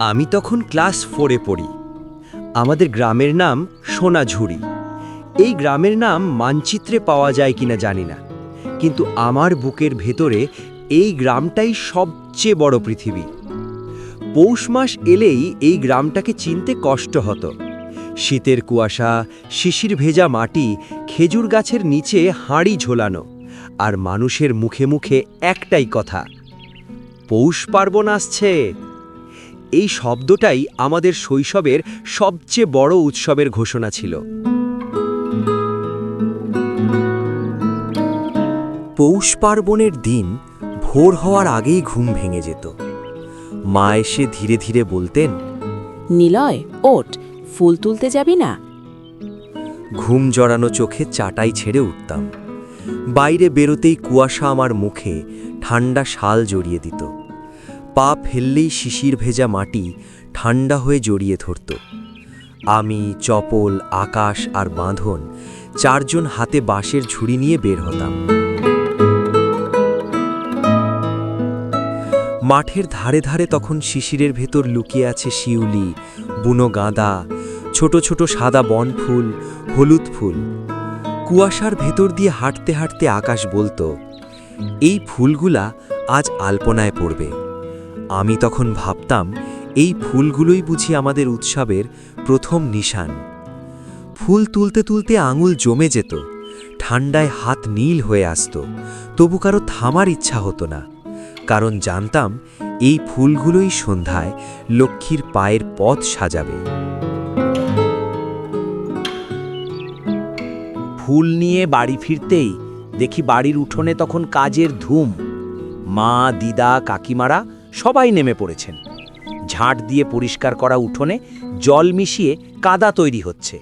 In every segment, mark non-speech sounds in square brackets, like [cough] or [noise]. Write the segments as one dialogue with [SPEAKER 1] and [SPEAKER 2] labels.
[SPEAKER 1] আমি তখন ক্লাস ফোরে পড়ি। আমাদের গ্রামের নাম সোনাঝুরি। এই গ্রামের নাম মানচিত্রে পাওয়া যায় কিনা জানি না। কিন্তু আমার বুকের ভেতরে এই গ্রামটাই সবচেয়ে বড় পৃথিবী। পৌষ মাস এলেই এই গ্রামটাকে চিনতে কষ্ট হতো। শীতের কুয়াশা, শিশির ভেজা মাটি, খেজুর গাছের নিচে হাঁড়ি ঝোলানো আর মানুষের মুখে মুখে একটাই কথা, পৌষ পার্বণ আসছে। এই শব্দটাই আমাদের শৈশবের সবচেয়ে বড় উৎসবের ঘোষণা ছিল। পৌষ পার্বণের দিন ভোর হওয়ার আগেই ঘুম ভেঙে যেত। মা এসে ধীরে ধীরে বলতেন
[SPEAKER 2] নিলয় ওট ফুল তুলতে যাবি না?
[SPEAKER 1] ঘুম জড়ানো চোখে চাটাই ছেড়ে উঠতাম। বাইরে বেরোতেই কুয়াশা আমার মুখে ঠান্ডা শাল জড়িয়ে দিত। পা ফেললেই শিশির ভেজা মাটি ঠান্ডা হয়ে জড়িয়ে ধরত। আমি, চপল, আকাশ আর বাঁধন চারজন হাতে বাঁশের ঝুড়ি নিয়ে বের হতাম। মাঠের ধারে ধারে তখন শিশিরের ভেতর লুকিয়ে আছে শিউলি, বুনো গাঁদা, ছোট ছোট সাদা বনফুল, হলুদ ফুল। কুয়াশার ভেতর দিয়ে হাঁটতে হাঁটতে আকাশ বলতো, এই ফুলগুলা আজ আলপনায় পড়বে। আমি তখন ভাবতাম, এই ফুলগুলোই বুঝি আমাদের উৎসবের প্রথম নিশান। ফুল তুলতে তুলতে আঙুল জমে যেত, ঠান্ডায় হাত নীল হয়ে আসত, তবু কারও থামার ইচ্ছা হতো না। কারণ জানতাম, এই ফুলগুলোই সন্ধ্যায় লক্ষ্মীর পায়ের পথ সাজাবে।
[SPEAKER 3] ফুল নিয়ে বাড়ি ফিরতেই দেখি বাড়ির উঠোনে তখন কাজের ধুম। মা, দিদা, কাকিমারা সবাই নেমে পড়েছেন। ঝাঁট দিয়ে পরিষ্কার করা উঠোনে জল মিশিয়ে কাদা তৈরি হচ্ছে।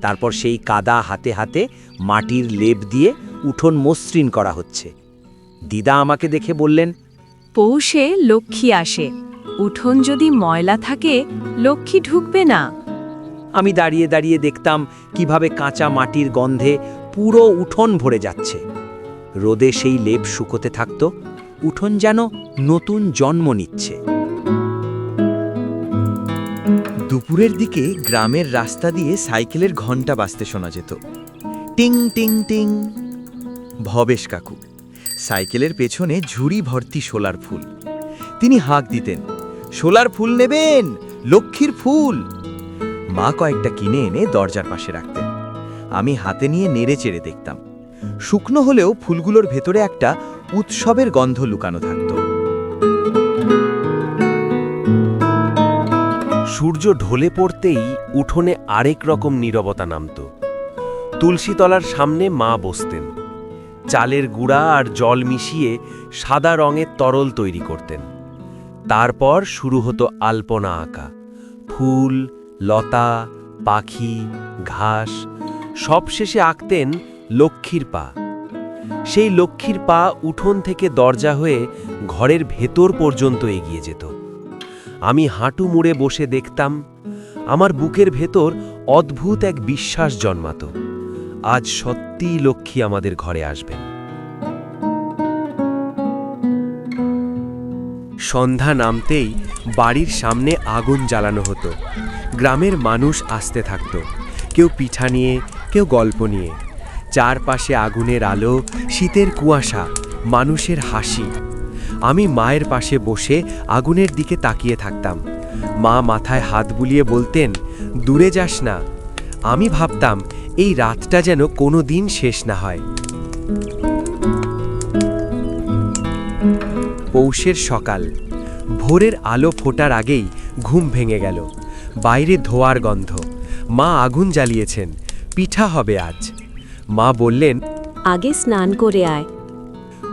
[SPEAKER 3] তারপর সেই কাদা হাতে হাতে মাটির লেপ দিয়ে উঠোন মসৃণ করা হচ্ছে। দিদা আমাকে দেখে বললেন
[SPEAKER 4] পৌষে লক্ষ্মী আসে। উঠোন যদি ময়লা থাকে লক্ষ্মী ঢুকবে না।
[SPEAKER 3] আমি দাঁড়িয়ে দাঁড়িয়ে দেখতাম কীভাবে কাঁচা মাটির গন্ধে পুরো উঠোন ভরে যাচ্ছে। রোদে সেই লেপ শুকোতে থাকত। উঠোন যেন নতুন জন্ম নিচ্ছে।
[SPEAKER 1] দুপুরের দিকে গ্রামের রাস্তা দিয়ে সাইকেলের ঘণ্টা বাজতে শোনা যেত। টিং টিং টিং। ভবেশ কাকু, সাইকেলের পেছনে ঝুড়ি ভর্তি সোলার ফুল। তিনি হাঁক দিতেন, সোলার ফুল নেবেন, লক্ষ্মীর ফুল। মা কয়েকটা কিনে এনে দরজার পাশে রাখতেন। আমি হাতে নিয়ে নেড়ে চেড়ে দেখতাম। শুকনো হলেও ফুলগুলোর ভেতরে একটা উৎসবের গন্ধ লুকানো থাকত।
[SPEAKER 5] সূর্য ঢলে পড়তেই উঠোনে আরেক রকম নীরবতা নামত। তুলসীতলার সামনে মা বসতেন। চালের গুঁড়া আর জল মিশিয়ে সাদা রঙের তরল তৈরি করতেন। তারপর শুরু হতো আলপনা আঁকা। ফুল, লতা, পাখি, ঘাস, সবশেষে আঁকতেন লক্ষ্মীর পা। সেই লক্ষ্মীর পা উঠোন থেকে দরজা হয়ে ঘরের ভেতর পর্যন্ত এগিয়ে যেত। আমি হাঁটু মুড়ে বসে দেখতাম, আমার বুকের ভেতর অদ্ভুত এক বিশ্বাস জন্মাত। আজ সত্যিই লক্ষ্মী আমাদের ঘরে আসবেন। সন্ধ্যা নামতেই বাড়ির সামনে আগুন জ্বালানো হতো। গ্রামের মানুষ আসতে থাকত। কেউ পিঠা নিয়ে, কেউ গল্প নিয়ে। চারপাশে আগুনের আলো, শীতের কুয়াশা, মানুষের হাসি। আমি মায়ের পাশে বসে আগুনের দিকে তাকিয়ে থাকতাম। মা মাথায় হাত বুলিয়ে বলতেন, দূরে যাস না। আমি ভাবতাম, এই রাতটা যেন কোনো দিন শেষ না হয়। পৌষের সকাল। ভোরের আলো ফোটার আগেই ঘুম ভেঙে গেল। বাইরে ধোয়ার গন্ধ। মা আগুন জ্বালিয়েছেন। পিঠা হবে আজ। মা বললেন
[SPEAKER 4] আগে স্নান করে আয়।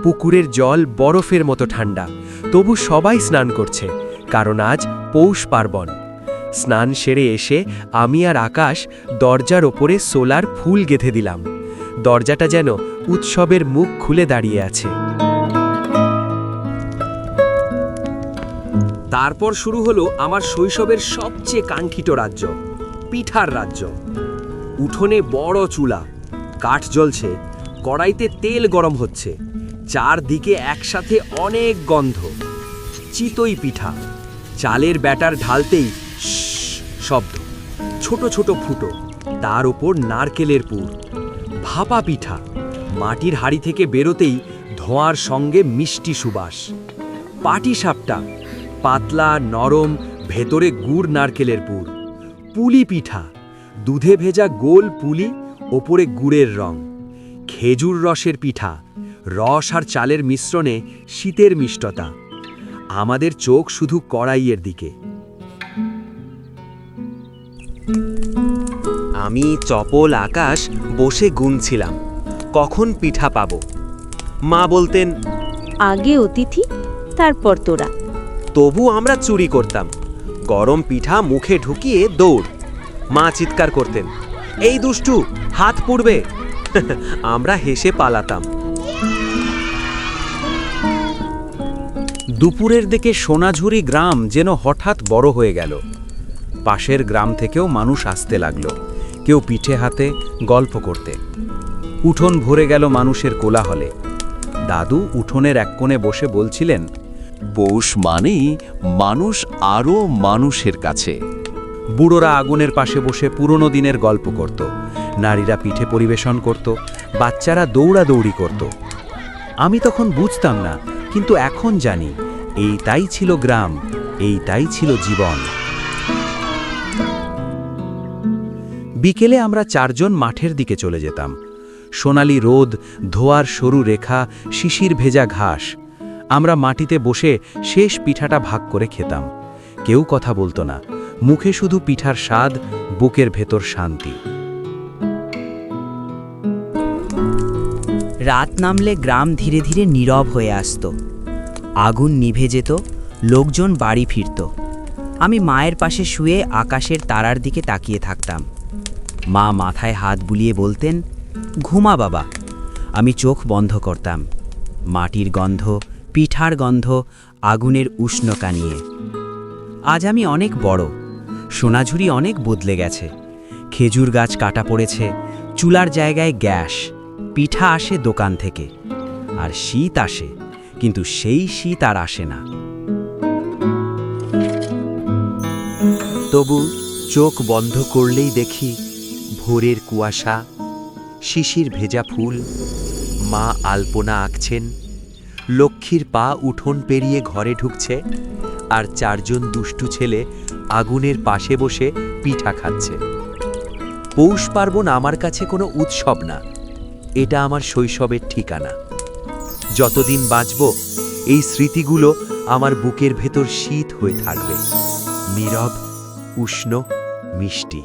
[SPEAKER 5] পুকুরের জল বরফের মতো ঠান্ডা তবু সবাই স্নান করছে কারণ আজ পৌষ পার্বণ। স্নান সেরে এসে আমি আর আকাশ দরজার ওপরে সোলার ফুল গেঁথে দিলাম। দরজাটা যেন উৎসবের মুখ খুলে দাঁড়িয়ে আছে।
[SPEAKER 3] তারপর শুরু হলো আমার শৈশবের সবচেয়ে কাঙ্ক্ষিত রাজ্য পিঠার রাজ্য। উঠোনে বড় চুলা কাঠ জ্বলছে, কড়াইতে তেল গরম হচ্ছে, চারদিকে একসাথে অনেক গন্ধ। চিতই পিঠা,
[SPEAKER 6] চালের ব্যাটার ঢালতেই শব্দ। ছোট ছোট ফুটো, তার ওপর নারকেলের পুর। ভাপা পিঠা, মাটির হাড়ি থেকে বেরোতেই ধোঁয়ার সঙ্গে মিষ্টি সুবাস। পাটি সাপটা, পাতলা, নরম, ভেতরে গুড় নারকেলের পুর। পুলি পিঠা, দুধে ভেজা গোল পুলি ওপরে গুড়ের রং খেজুর রসের পিঠা রস আর চালের মিশ্রণে শীতের মিষ্টতা। আমাদের চোখ শুধু কড়াইয়ের দিকে।
[SPEAKER 5] আমি চপল আকাশ বসে গুনছিলাম কখন পিঠা পাবো? মা বলতেন
[SPEAKER 4] আগে অতিথি তারপর তোরা।
[SPEAKER 5] তবু আমরা চুরি করতাম গরম পিঠা মুখে ঢুকিয়ে দৌড়। মা চিৎকার করতেন এই দুষ্টু হাত পুড়বে। [laughs] আমরা হেসে পালাতাম।
[SPEAKER 1] দুপুরের দিকে সোনাঝুরি গ্রাম যেন হঠাৎ বড় হয়ে গেল। পাশের গ্রাম থেকেও মানুষ আসতে লাগল। কেউ পিঠে হাতে গল্প করতে। উঠোন ভরে গেল মানুষের কোলাহলে। দাদু উঠোনের এক কোণে বসে বলছিলেন
[SPEAKER 7] পৌষ মানেই মানুষ আরও মানুষের কাছে।
[SPEAKER 1] বুড়োরা আগুনের পাশে বসে পুরনো দিনের গল্প করত। নারীরা পিঠে পরিবেশন করত, বাচ্চারা দৌড়াদৌড়ি করত। আমি তখন বুঝতাম না, কিন্তু এখন জানি, এই তাই ছিল গ্রাম, এই তাই ছিল জীবন। বিকেলে আমরা চারজন মাঠের দিকে চলে যেতাম। সোনালি রোদ, ধোয়ার সরু রেখা, শিশির ভেজা ঘাস। আমরা মাটিতে বসে শেষ পিঠাটা ভাগ করে খেতাম। কেউ কথা বলতো না, মুখে শুধু পিঠার স্বাদ, বুকের ভেতর শান্তি।
[SPEAKER 8] রাত নামলে গ্রাম ধীরে ধীরে নীরব হয়ে আসত। আগুন নিভে যেত, লোকজন বাড়ি ফিরত। আমি মায়ের পাশে শুয়ে আকাশের তারার দিকে তাকিয়ে থাকতাম। মা মাথায় হাত বুলিয়ে বলতেন, ঘুমা বাবা। আমি চোখ বন্ধ করতাম। মাটির গন্ধ, পিঠার গন্ধ, আগুনের উষ্ণকা নিয়ে। আজ আমি অনেক বড়, সোনাঝুরি অনেক বদলে গেছে। খেজুর গাছ কাটা পড়েছে, চুলার জায়গায় গ্যাস। পিঠা আসে দোকান থেকে। আর শীত আসে, কিন্তু সেই শীত আর আসে না।
[SPEAKER 5] তবু চোখ বন্ধ করলেই দেখি ভোরের কুয়াশা, শিশির ভেজা ফুল, মা আলপনা আঁকছেন, লক্ষ্মীর পা উঠোন পেরিয়ে ঘরে ঢুকছে, আর চারজন দুষ্টু ছেলে আগুনের পাশে বসে পিঠা খাচ্ছে। পৌষ পার্বণ আমার কাছে কোনো উৎসব না। এটা আমার শৈশবের ঠিকানা। যতদিন বাঁচব, এই স্মৃতিগুলো আমার বুকের ভেতর শীত হয়ে থাকবে। নীরব, উষ্ণ, মিষ্টি।